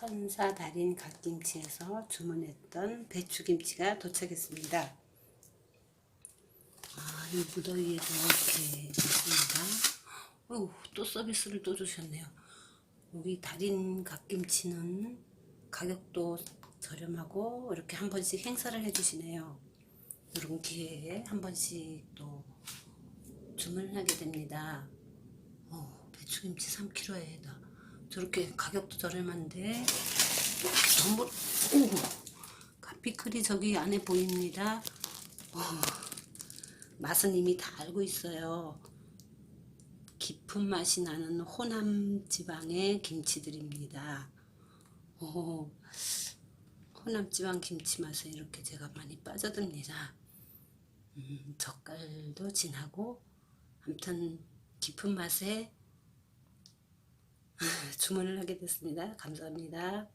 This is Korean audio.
천사 달인 갓김치에서 주문했던 배추김치가 도착했습니다. 아, 이 무더위에도 이렇게 있습니다. 어우, 또 서비스를 또 주셨네요. 여기 달인 갓김치는 가격도 저렴하고 이렇게 한 번씩 행사를 해주시네요. 이런 기회에 한 번씩 또 주문을 하게 됩니다. 어, 배추김치 3kg에 다 저렇게 가격도 저렴한데 전부 오 카피클이 저기 안에 보입니다. 어, 맛은 이미 다 알고 있어요. 깊은 맛이 나는 호남 지방의 김치들입니다. 오, 호남 지방 김치 맛에 이렇게 제가 많이 빠져듭니다. 음, 젓갈도 진하고 아무튼 깊은 맛에 주문을 하게 됐습니다. 감사합니다.